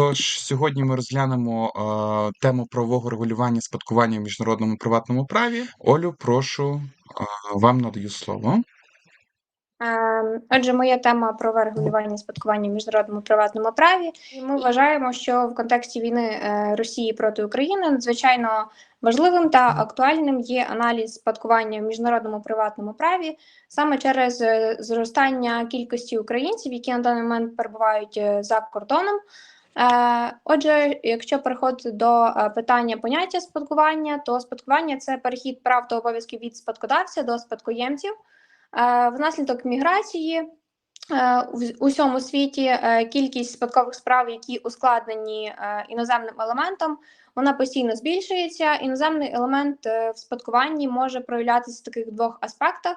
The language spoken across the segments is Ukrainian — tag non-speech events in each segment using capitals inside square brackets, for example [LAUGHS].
Тож сьогодні ми розглянемо е, тему правового регулювання спадкування в міжнародному приватному праві. Олю, прошу, е, вам надаю слово. Ем, Отже, моя тема про регулювання спадкування в міжнародному приватному праві. Ми вважаємо, що в контексті війни е, Росії проти України надзвичайно важливим та актуальним є аналіз спадкування в міжнародному приватному праві саме через е, зростання кількості українців, які на даний момент перебувають е, за кордоном. Е, Отже, якщо переходити до е, питання поняття спадкування, то спадкування це перехід прав та обов'язків від спадкодавця до спадкоємців. Е, Внаслідок міграції в усьому світі е, кількість спадкових справ, які ускладнені е, іноземним елементом, вона постійно збільшується. Іноземний елемент е, в спадкуванні може проявлятися в таких двох аспектах: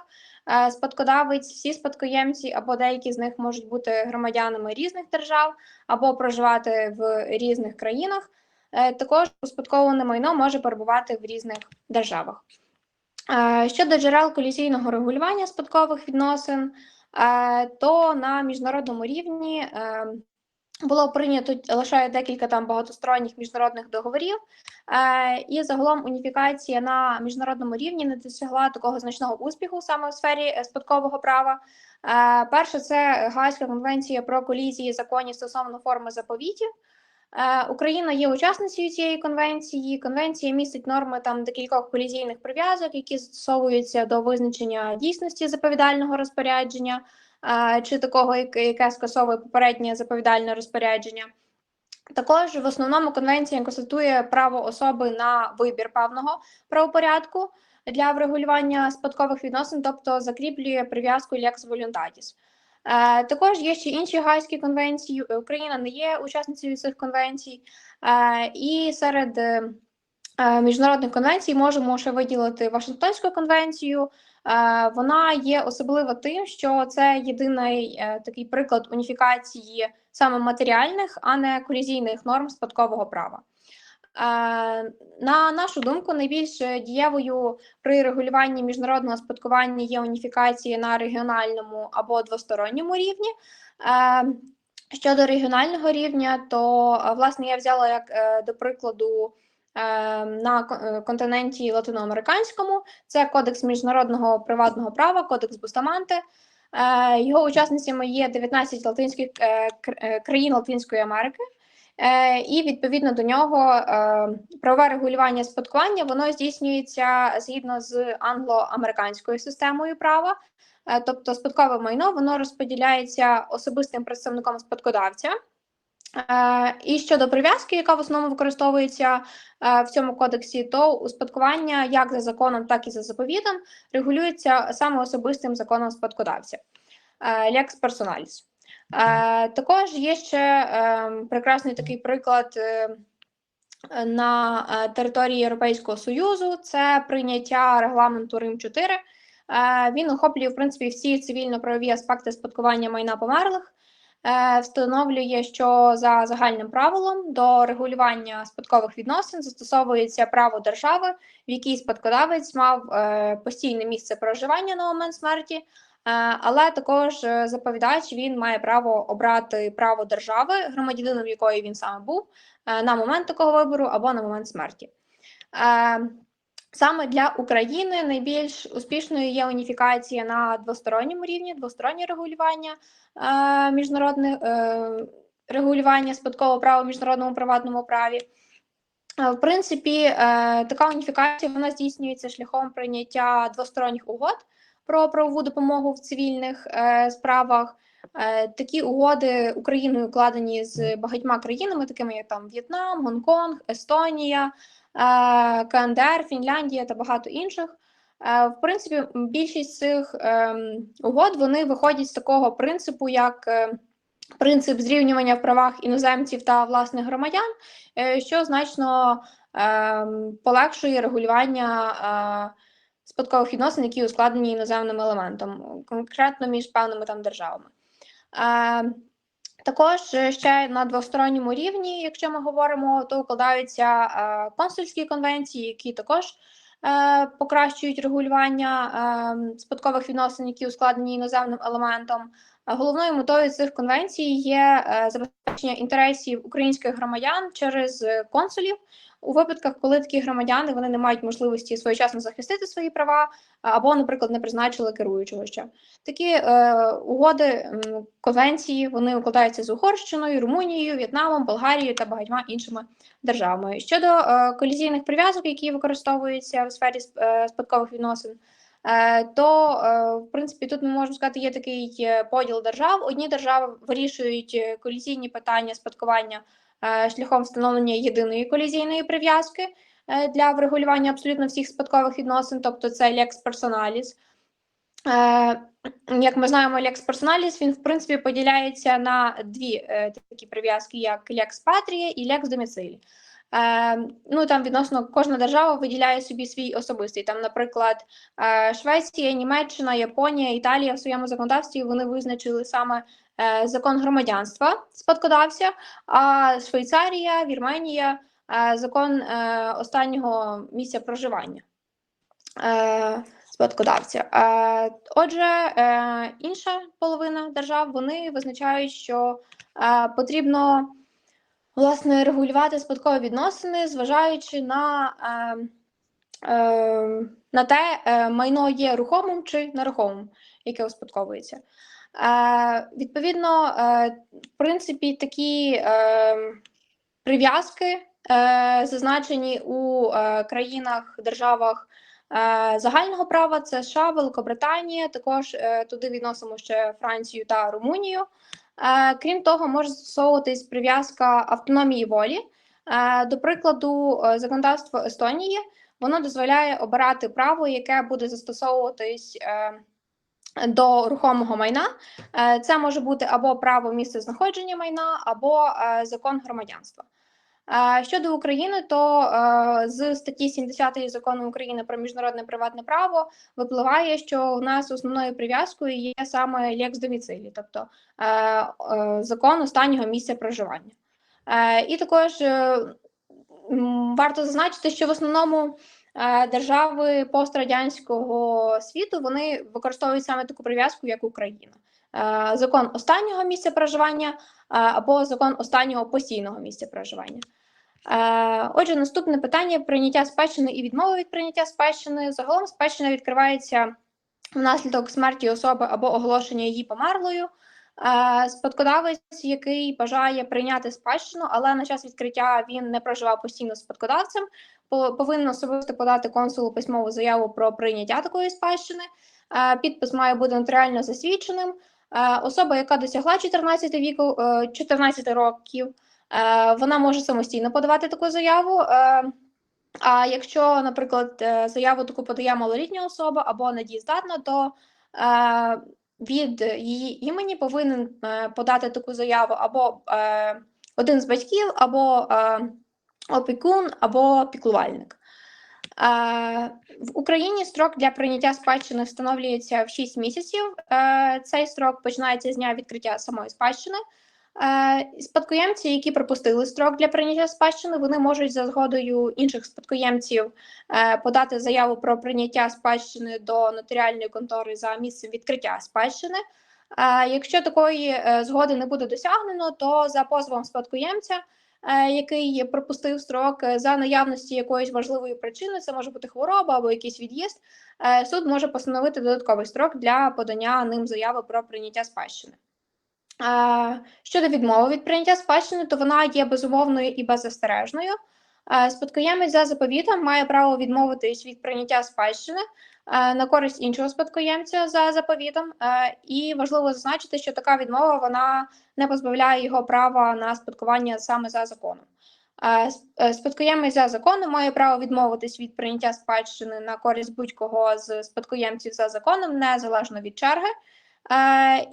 Е, спадкодавець, всі спадкоємці або деякі з них можуть бути громадянами різних держав або проживати в різних країнах. Е, Також успадковане майно може перебувати в різних державах. Е, Щодо джерел колізійного регулювання спадкових відносин, е, то на міжнародному рівні е, було прийнято лише декілька там багатосторонніх міжнародних договорів, е, і загалом уніфікація на міжнародному рівні не досягла такого значного успіху саме в сфері е, спадкового права. Е, Перше, це Гаазька конвенція про колізії законів стосовно форми заповітів. Е, Україна є учасницею цієї конвенції. Конвенція містить норми там декількох колізійних прив'язок, які застосовуються до визначення дійсності заповідального розпорядження, е, чи такого, яке скасовує попереднє заповідальне розпорядження. Також в основному конвенція констатує право особи на вибір певного правопорядку для врегулювання спадкових відносин, тобто закріплює прив'язку lex voluntatis. Е, Також є ще інші гайські конвенції. Україна не є учасницею цих конвенцій, Е, і серед е, е, міжнародних конвенцій можемо ще виділити Вашингтонську конвенцію. Е, Вона є особлива тим, що це єдиний е, такий приклад уніфікації саме матеріальних, а не колізійних норм спадкового права. Е, На нашу думку, найбільш дієвою при регулюванні міжнародного спадкування є уніфікація на регіональному або двосторонньому рівні. Е, Щодо регіонального рівня, то е, власне я взяла як до прикладу на кон- континенті латиноамериканському. Це Кодекс міжнародного приватного права, Кодекс Бустаманте. Його учасницями є 19 латинських кр- країн Латинської Америки. Е, І відповідно до нього е, правове регулювання спадкування воно здійснюється згідно з англо-американською системою права. Е, Тобто спадкове майно воно розподіляється особистим представником спадкодавця. І щодо прив'язки, яка в основному використовується в цьому кодексі, то успадкування як за законом, так і за заповітом регулюється саме особистим законом спадкодавця Personalis. Е, Також є ще е, прекрасний такий приклад е, на е, території Європейського Союзу. Це прийняття регламенту Рим 4. Е, Він охоплює в принципі всі цивільно-правові аспекти спадкування майна померлих. Встановлює, що за загальним правилом до регулювання спадкових відносин застосовується право держави, в якій спадкодавець мав постійне місце проживання на момент смерті, але також е, заповідач він має право обрати право держави, громадянином якої він саме був, е, на момент такого вибору або на момент смерті. Е, Саме для України найбільш успішною є уніфікація на двосторонньому рівні, двостороннє регулювання е, міжнародне е, регулювання спадкового права в міжнародному приватному праві. Е, В принципі, е, така уніфікація вона здійснюється шляхом прийняття двосторонніх угод про правову допомогу в цивільних е, справах. Е, Такі угоди Україною укладені з багатьма країнами, такими як там В'єтнам, Гонконг, Естонія, е, КНДР, Фінляндія та багато інших. В принципі, більшість цих угод вони виходять з такого принципу, як принцип зрівнювання в правах іноземців та власних громадян, що значно ем, полегшує регулювання спадкових відносин, які ускладнені іноземним елементом, конкретно між певними там державами. Також ще на двосторонньому рівні, якщо ми говоримо, то укладаються консульські конвенції, які також е, покращують регулювання е, спадкових відносин, які ускладнені іноземним елементом. Головною метою цих конвенцій є е, забезпечення інтересів українських громадян через консулів у випадках, коли такі громадяни вони не мають можливості своєчасно захистити свої права, або, наприклад, не призначили керуючого ще. Такі е, угоди конвенції вони укладаються з Угорщиною, Румунією, В'єтнамом, Болгарією та багатьма іншими державами. Щодо е, колізійних прив'язок, які використовуються в сфері е, спадкових відносин. е, То, е, в принципі, тут ми можемо сказати, є такий поділ держав. Одні держави вирішують колізійні питання спадкування шляхом встановлення єдиної колізійної прив'язки е, для врегулювання абсолютно всіх спадкових відносин, тобто це personalis. Е, Як ми знаємо, lex personalis, він в принципі поділяється на дві е, такі прив'язки, як lex patria і lex domicili. Е, ну там відносно кожна держава виділяє собі свій особистий. Там, наприклад, е, Швеція, Німеччина, Японія, Італія в своєму законодавстві вони визначили саме е, закон громадянства спадкодавця, а Швейцарія, Вірменія закон останнього місця проживання. Спадкодавця. Отже, інша половина держав вони визначають, що потрібно власне регулювати спадкові відносини, зважаючи на, е, е, на те, е, майно є рухомим чи нерухомим, яке успадковується. Е, Відповідно, е, в принципі, такі е, прив'язки зазначені у е, країнах, державах. Е, Загального права це США, Великобританія, також е, туди відносимо ще Францію та Румунію. Е, Крім того, може застосовуватись прив'язка автономії волі. Е, До прикладу, е, законодавство Естонії воно дозволяє обирати право, яке буде застосовуватись до рухомого майна. Це може бути або право місцезнаходження майна, або закон громадянства. Щодо України, то е, з статті 70 закону України про міжнародне приватне право випливає, що у нас основною прив'язкою є саме лекс доміцилі, тобто е, е, закон останнього місця проживання. І також варто зазначити, що в основному держави пострадянського світу вони використовують саме таку прив'язку, як Україна. Е, Закон останнього місця проживання е, або закон останнього постійного місця проживання. Е, Отже, наступне питання: прийняття спадщини і відмови від прийняття спадщини. Загалом спадщина відкривається внаслідок смерті особи або оголошення її померлою. Спадкодавець, який бажає прийняти спадщину, але на час відкриття він не проживав постійно з спадкодавцем, по- повинен особисто подати консулу письмову заяву про прийняття такої спадщини. Підпис має бути нотаріально засвідченим. Е, Особа, яка досягла 14 віку, е, 14 років, е, вона може самостійно подавати таку заяву. е, А якщо, наприклад, е, заяву таку подає малолітня особа або недієздатна, то е, від її імені повинен е, подати таку заяву або е, один з батьків, або е, опікун, або піклувальник. В Україні строк для прийняття спадщини встановлюється в 6 місяців. Е, Цей строк починається з дня відкриття самої спадщини. Е, Спадкоємці, які пропустили строк для прийняття спадщини, вони можуть за згодою інших спадкоємців е, подати заяву про прийняття спадщини до нотаріальної контори за місцем відкриття спадщини. Якщо такої згоди не буде досягнено, то за позовом спадкоємця, який пропустив строк е, за наявності якоїсь важливої причини, це може бути хвороба або якийсь від'їзд, е, суд може постановити додатковий строк для подання ним заяви про прийняття спадщини. Е, Щодо відмови від прийняття спадщини, то вона є безумовною і беззастережною. Спадкоємець за заповітом має право відмовитись від прийняття спадщини на користь іншого спадкоємця за заповітом. І важливо зазначити, що така відмова вона не позбавляє його права на спадкування саме за законом. Е, Спадкоємець за законом має право відмовитись від прийняття спадщини на користь будь-кого з спадкоємців за законом, незалежно від черги.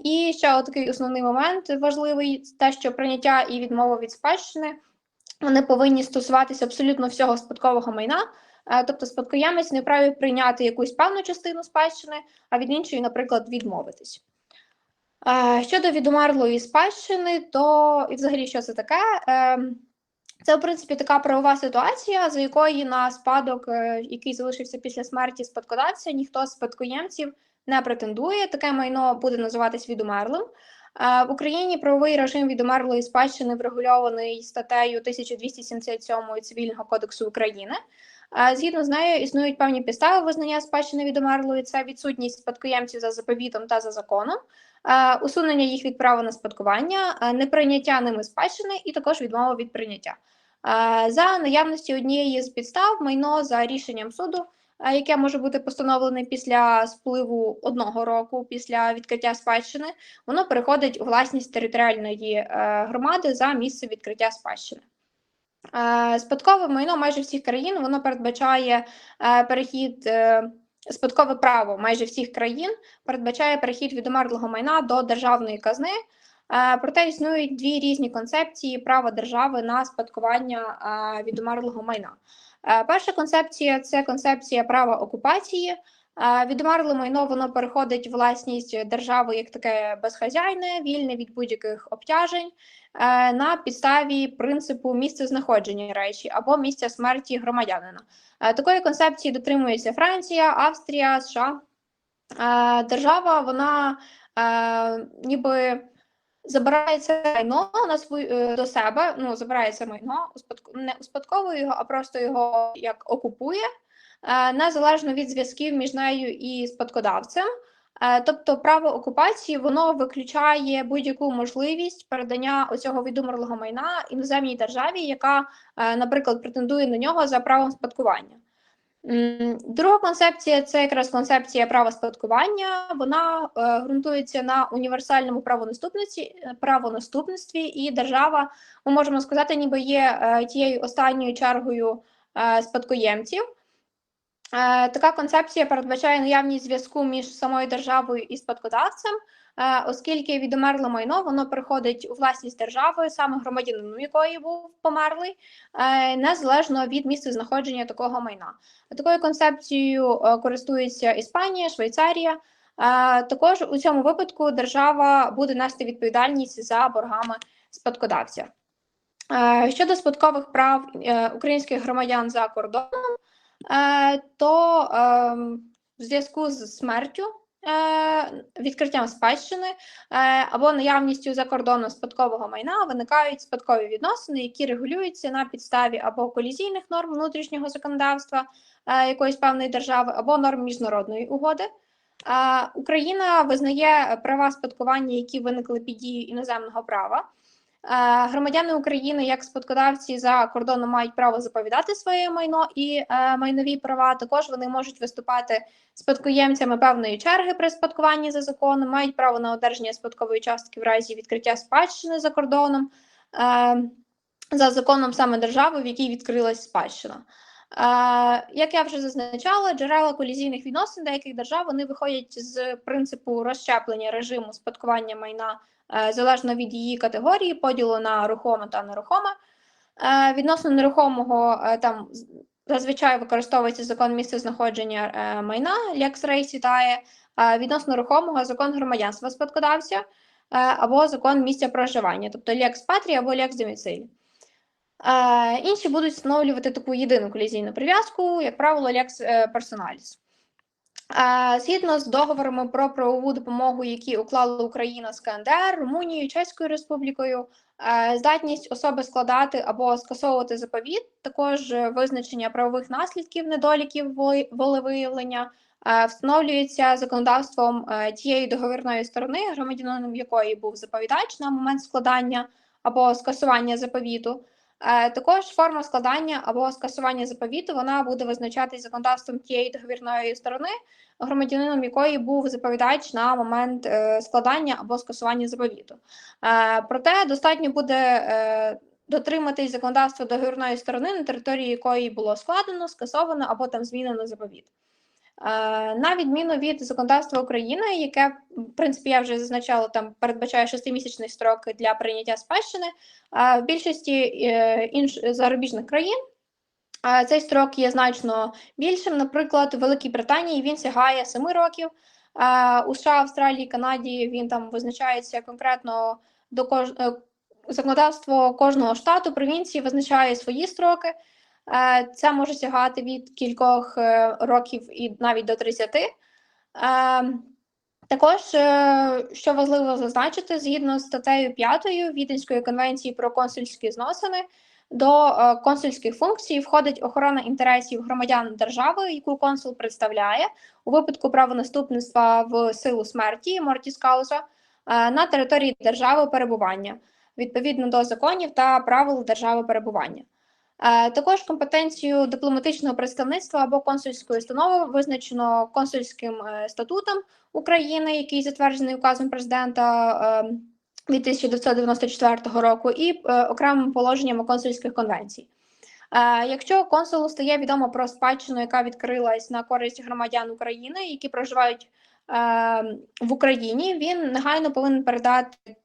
І ще такий основний момент важливий: те, що прийняття і відмова від спадщини вони повинні стосуватися абсолютно всього спадкового майна. Е, Тобто спадкоємець не вправі прийняти якусь певну частину спадщини, а від іншої, наприклад, відмовитись. Е, Щодо відумерлої спадщини, то і взагалі що це таке? Е, Це, в принципі, така правова ситуація, за якої на спадок, який залишився після смерті спадкодавця, ніхто з спадкоємців не претендує. Таке майно буде називатись відумерлим. В Україні правовий режим відомерлої спадщини врегульований статтею 1277 Цивільного кодексу України. Згідно з нею існують певні підстави визнання спадщини відомерлої. Це відсутність спадкоємців за заповітом та за законом, усунення їх від права на спадкування, неприйняття ними спадщини і також відмова від прийняття. За наявності однієї з підстав майно за рішенням суду, яке може бути постановлене після спливу одного року після відкриття спадщини, воно переходить у власність територіальної е, громади за місце відкриття спадщини. Е, Спадкове майно майже всіх країн воно передбачає е, перехід. Спадкове право майже всіх країн передбачає перехід від умерлого майна до державної казни. Проте існують дві різні концепції права держави на спадкування від умерлого майна. Е, Перша концепція це концепція права окупації. Е, Відумерле майно воно переходить власність держави як таке безхазяйне, вільне від будь-яких обтяжень е, на підставі принципу місця знаходження речі або місця смерті громадянина. Такої концепції дотримується Франція, Австрія, США. Держава вона ніби забирає це майно на свою е, до себе. Ну забирає це майно, не успадковує його, а просто його як окупує, е, незалежно від зв'язків між нею і спадкодавцем. Е, Тобто право окупації воно виключає будь-яку можливість передання оцього відумерлого майна іноземній державі, яка, наприклад, претендує на нього за правом спадкування. Друга концепція це якраз концепція права спадкування. Вона е, ґрунтується на універсальному правонаступності, правонаступництві, і держава, ми можемо сказати, ніби є е, тією останньою чергою е, спадкоємців. Е, Така концепція передбачає наявність зв'язку між самою державою і спадкодавцем, е, оскільки відомерле майно воно переходить у власність держави, саме громадянином якої був померлий, е, незалежно від місця знаходження такого майна. Такою концепцією користується Іспанія, Швейцарія. Також у цьому випадку держава буде нести відповідальність за боргами спадкодавця. Щодо спадкових прав українських громадян за кордоном, то ем, в зв'язку з смертю, е, відкриттям спадщини е, або наявністю за кордоном спадкового майна виникають спадкові відносини, які регулюються на підставі або колізійних норм внутрішнього законодавства е, якоїсь певної держави, або норм міжнародної угоди. Україна визнає права спадкування, які виникли під дією іноземного права. Е, Громадяни України як спадкодавці за кордоном мають право заповідати своє майно і е, майнові права. Також вони можуть виступати спадкоємцями певної черги при спадкуванні за законом, мають право на одержання спадкової частки в разі відкриття спадщини за кордоном е, за законом саме держави, в якій відкрилась спадщина. Як я вже зазначала, джерела колізійних відносин деяких держав вони виходять з принципу розщеплення режиму спадкування майна залежно від її категорії, поділу на рухоме та нерухоме. Е, Відносно нерухомого е, там зазвичай використовується закон місцезнаходження е, майна, Lex Reis вітає, відносно рухомого закон громадянства спадкодавця е, або закон місця проживання, тобто Lex Patria або Domicili. Е, Інші будуть встановлювати таку єдину колізійну прив'язку, як правило, е, Personalis. Е, Згідно з договорами про правову допомогу, які уклала Україна з КНДР, Румунією, Чеською Республікою, здатність особи складати або скасовувати заповіт, також е, визначення правових наслідків недоліків волевиявлення встановлюється законодавством е, тієї договірної сторони, громадянином якої був заповідач на момент складання або скасування заповіту. Е, Також форма складання або скасування заповіту вона буде визначатись законодавством тієї договірної сторони, громадянином якої був заповідач на момент е, складання або скасування заповіту. Е, Проте достатньо буде дотриматись законодавства договірної сторони, на території якої було складено, скасовано або там змінено заповіт. Е, На відміну від законодавства України, яке, в принципі, я вже зазначала, там передбачає шестимісячний строк для прийняття спадщини, е, в більшості е, інш зарубіжних країн цей строк є значно більшим. Наприклад, у Великій Британії він сягає 7 років. У США, Австралії, Канаді він там визначається конкретно до кож... законодавство кожного штату, провінції визначає свої строки. Е, Це може сягати від кількох е, років і навіть до 30. Е, Також, що важливо зазначити, згідно з статтею 5 Віденської конвенції про консульські зносини, до консульських функцій входить охорона інтересів громадян держави, яку консул представляє у випадку правонаступництва в силу смерті мортіс кауза е, на території держави перебування відповідно до законів та правил держави перебування. Е, Також компетенцію дипломатичного представництва або консульської установи визначено консульським е, статутом України, який затверджений указом президента е, від 1994 року, і окремими положеннями консульських конвенцій. Якщо консулу стає відомо про спадщину, яка відкрилась на користь громадян України, які проживають в Україні, він негайно повинен передати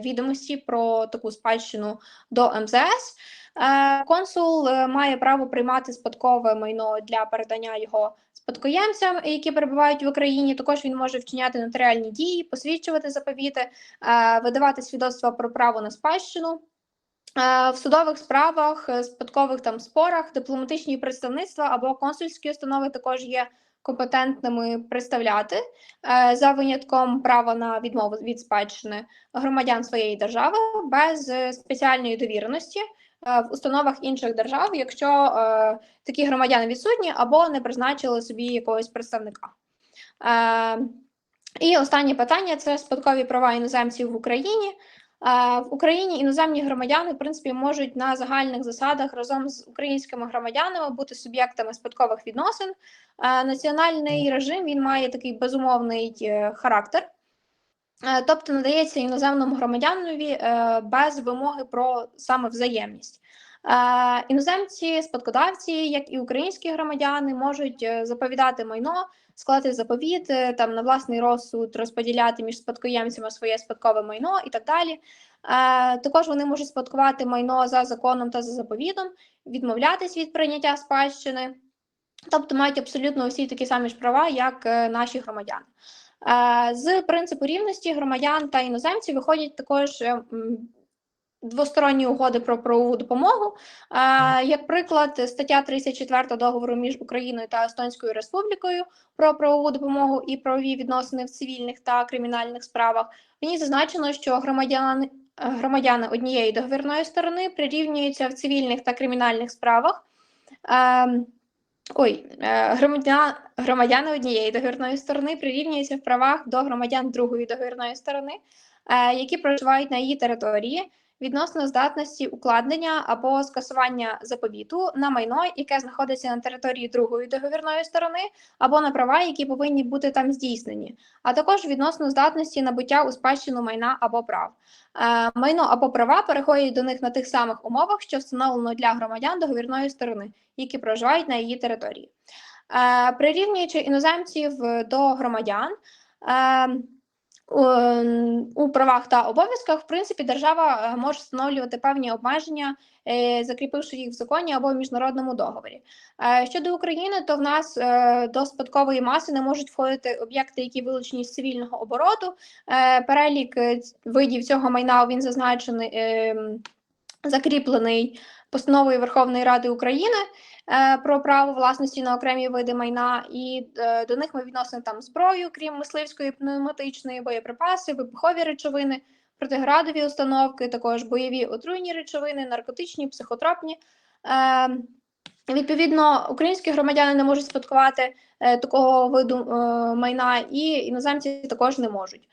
відомості про таку спадщину до МЗС. Е, Консул е, має право приймати спадкове майно для передання його спадкоємцям, які перебувають в Україні. Також він може вчиняти нотаріальні дії, посвідчувати заповіти, е, видавати свідоцтва про право на спадщину. В судових справах, спадкових там спорах, дипломатичні представництва або консульські установи також є компетентними представляти за винятком права на відмову від спадщини громадян своєї держави без спеціальної довіреності в установах інших держав, якщо е, такі громадяни відсутні або не призначили собі якогось представника. Е, І останнє питання це спадкові права іноземців в Україні. Е, В Україні іноземні громадяни, в принципі, можуть на загальних засадах разом з українськими громадянами бути суб'єктами спадкових відносин. Е, Національний режим він має такий безумовний е, характер, Е, тобто надається іноземному громадянові е, без вимоги про саме взаємність. Е, Іноземці, спадкодавці, як і українські громадяни, можуть е, заповідати майно, склати заповіт, е, там на власний розсуд розподіляти між спадкоємцями своє спадкове майно і так далі. Е, Також вони можуть спадкувати майно за законом та за заповідом, відмовлятись від прийняття спадщини, тобто мають абсолютно усі такі самі ж права, як е, наші громадяни. Е, З принципу рівності громадян та іноземців виходять також е, двосторонні угоди про правову допомогу. Е, Як приклад, стаття 34 договору між Україною та Естонською Республікою про правову допомогу і правові відносини в цивільних та кримінальних справах. В ній зазначено, що громадяни, громадяни однієї договірної сторони прирівнюються в цивільних та кримінальних справах. Ой, е, громадян, громадяни однієї договірної сторони прирівнюються в правах до громадян другої договірної сторони, е, які проживають на її території відносно здатності укладення або скасування заповіту на майно, яке знаходиться на території другої договірної сторони, або на права, які повинні бути там здійснені, а також відносно здатності набуття у спадщину майна або прав. Е, Майно або права переходять до них на тих самих умовах, що встановлено для громадян договірної сторони, які проживають на її території. Е, Прирівнюючи іноземців е, до громадян. Е, у- правах та обов'язках, в принципі, держава е, може встановлювати певні обмеження, е, закріпивши їх в законі або в міжнародному договорі. Е, Щодо України, то в нас до спадкової маси не можуть входити об'єкти, які вилучені з цивільного обороту. Перелік видів цього майна він зазначений, ем, закріплений постановою Верховної Ради України про право власності на окремі види майна, і е, до них ми відносимо там зброю, крім мисливської, пневматичної, боєприпаси, вибухові речовини, протиградові установки, також бойові отруйні речовини, наркотичні, психотропні. Е, Відповідно, українські громадяни не можуть спадкувати е, такого виду е, майна, і іноземці також не можуть.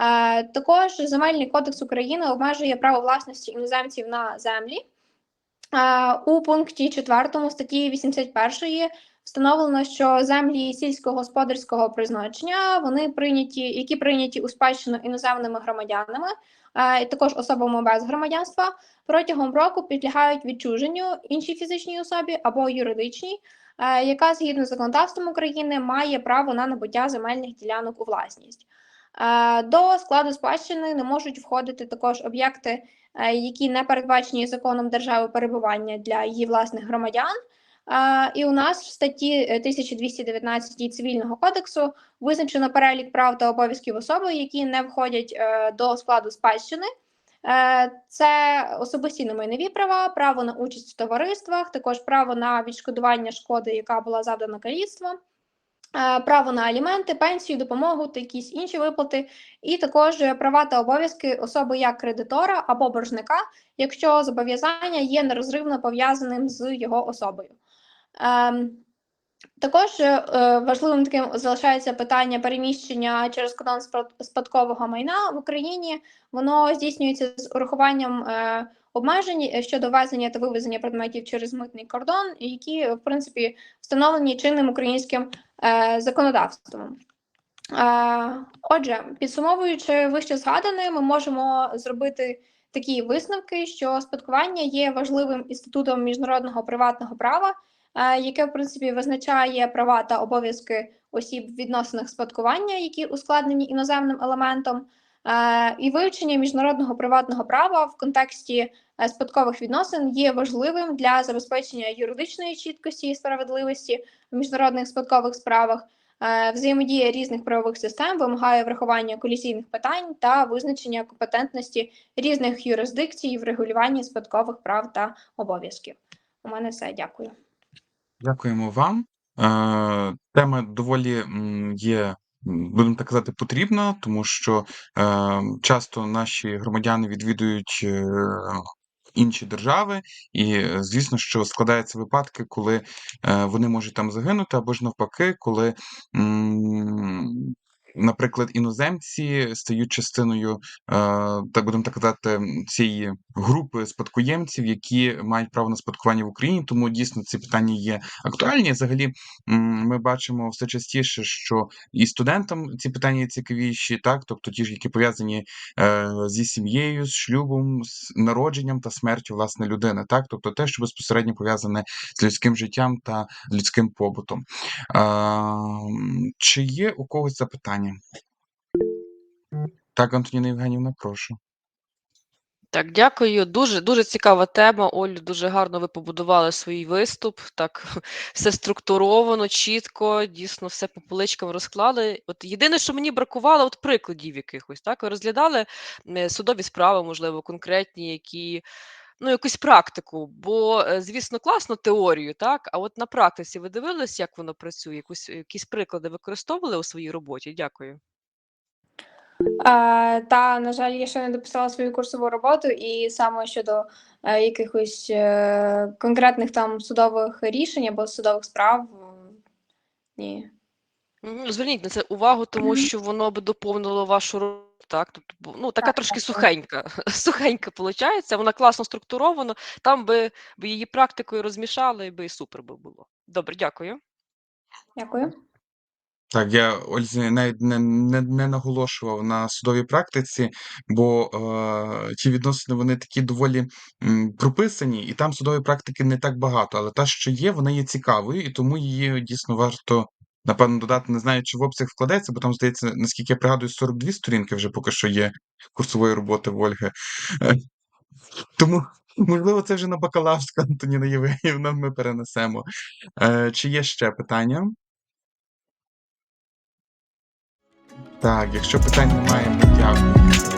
Е, також Земельний кодекс України обмежує право власності іноземців на землі. У пункті 4 статті 81 встановлено, що землі сільськогосподарського призначення вони прийняті, які прийняті у спадщину іноземними громадянами, і також особами без громадянства, протягом року підлягають відчуженню іншій фізичній особі або юридичній, яка згідно з законодавством України має право на набуття земельних ділянок у власність. До складу спадщини не можуть входити також об'єкти, які не передбачені законом держави перебування для її власних громадян. Е, І у нас в статті е, 1219 цивільного кодексу визначено перелік прав та обов'язків особи, які не входять е, до складу спадщини. Е, Це особисті немайнові права, право на участь в товариствах, також право на відшкодування шкоди, яка була завдана каліцтвом, е, право на аліменти, пенсію, допомогу та якісь інші виплати, і також е, права та обов'язки особи як кредитора або боржника, якщо зобов'язання є нерозривно пов'язаним з його особою. Ем, також е, е, важливим таким залишається питання переміщення через кордон спадкового майна в Україні. Воно здійснюється з урахуванням е, обмежень е, щодо ввезення та вивезення предметів через митний кордон, які в принципі встановлені чинним українським е, законодавством. Е, Отже, підсумовуючи вище згадане, ми можемо зробити такі висновки, що спадкування є важливим інститутом міжнародного приватного права, е, яке в принципі визначає права та обов'язки осіб відносинах спадкування, які ускладнені іноземним елементом. Е, І вивчення міжнародного приватного права в контексті е, спадкових відносин є важливим для забезпечення юридичної чіткості і справедливості в міжнародних спадкових справах. Е, Взаємодія різних правових систем вимагає врахування колізійних питань та визначення компетентності різних юрисдикцій в регулюванні спадкових прав та обов'язків. У мене все. Дякую. Дякуємо вам. Тема доволі є, будемо так казати, потрібна, тому що е, часто наші громадяни відвідують е, інші держави, і е, звісно, що складаються випадки, коли е, вони можуть там загинути, або ж навпаки, коли. Наприклад, іноземці стають частиною, е, так будемо так казати, цієї групи спадкоємців, які мають право на спадкування в Україні. Тому дійсно ці питання є актуальні. Взагалі, ми бачимо все частіше, що і студентам ці питання цікавіші, так, тобто ті ж, які пов'язані е, зі сім'єю, з шлюбом, з народженням та смертю власне людини, так, тобто те, що безпосередньо пов'язане з людським життям та людським побутом. Е, чи є у когось запитання? Так, Антоніна Євгенівна, прошу. Так, дякую. Дуже дуже цікава тема. Олю, дуже гарно ви побудували свій виступ. Так [LAUGHS] все структуровано, чітко, дійсно все по поличкам розклали. От єдине, що мені бракувало, от прикладів якихось. Так, ви розглядали е, судові справи, можливо, конкретні, які. Ну, якусь практику, бо, е, звісно, класно теорію, так, а от на практиці ви дивились, як воно працює? Якусь, якісь приклади використовували у своїй роботі? Дякую. Е, Та, на жаль, я ще не дописала свою курсову роботу, і саме щодо е, якихось е, конкретних там судових рішень або судових справ. Ні. Зверніть на це увагу, тому що воно би доповнило вашу роботу. Так, тобто, ну, така Так, трошки так, сухенька, [LAUGHS] сухенька виходить, вона класно структурована, там би, би її практикою розмішали, і би і супер би було. Добре, дякую. Дякую. Так, я Ользі навіть не, не, не наголошував на судовій практиці, бо е, ті відносини вони такі доволі м, прописані, і там судової практики не так багато. Але та, що є, вона є цікавою, і тому її дійсно варто, напевно, додати. Не знаю, чи в обсяг вкладеться, бо там, здається, наскільки я пригадую, 42 сторінки вже поки що є курсової роботи в Ольги. Е, Тому, можливо, це вже на бакалаврську Антоніна Євгенівна ми перенесемо. Е, Чи є ще питання? Так, якщо питань немає, ми дякуємо.